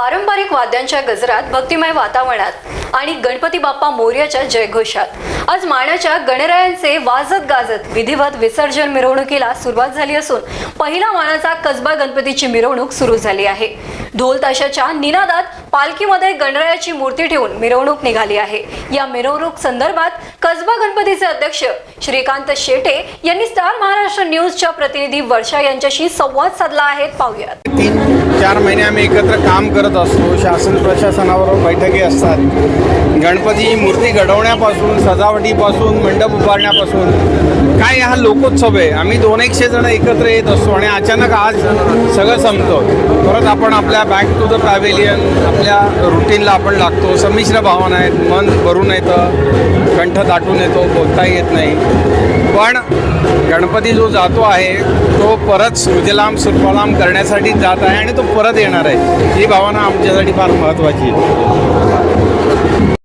पारंपरिक वाद्यांच्या गजरात भक्तिमय वातावरणात आणि गणपती बाप्पा मोर्याच्या जयघोषात. आज माण्याच्या गणरायांचे वाजत गाजत विधिवत विसर्जन मिरवणुकीला सुरुवात झाली असून पहिला मानाचा कसबा गणपतीची मिरवणूक सुरू झाली आहे. ढोल ताशाच्या निनादात पालखीमध्ये गणरायाची मूर्ती ठेवून मिरवणूक निघाली आहे. या मिरवणूक संदर्भात कसबा गणपतीचे अध्यक्ष श्रीकांत शेटे यांनी स्टार महाराष्ट्र न्यूजच्या प्रतिनिधी वर्षा यांच्याशी संवाद साधला आहे. पाहूयात. तीन चार महिने आम्ही एकत्र काम करत असतो. शासन प्रशासनाबरोबर बैठकी असतात. गणपती मूर्ती घडवण्यापासून सजावटीपासून मंडप उभारण्यापासून काय हा लोकोत्सव आहे? आम्ही दोन एकशे जण एकत्र येत असतो आणि अचानक आज सगळं संपतो. परत आपण आपल्या बॅक टू द पॅवेलियन आपल्या रुटीनला आपण लागतो. संमिश्र भावना आहेत. मन भरून येतं. कंठ दाटून येतो. बोलता येत नाही. पण गणपती जो जातो आहे तो परत सुजलाम सुफलाम करण्यासाठी जात आहे आणि तो परत येणार आहे. ही भावना आमच्यासाठी फार महत्त्वाची आहे.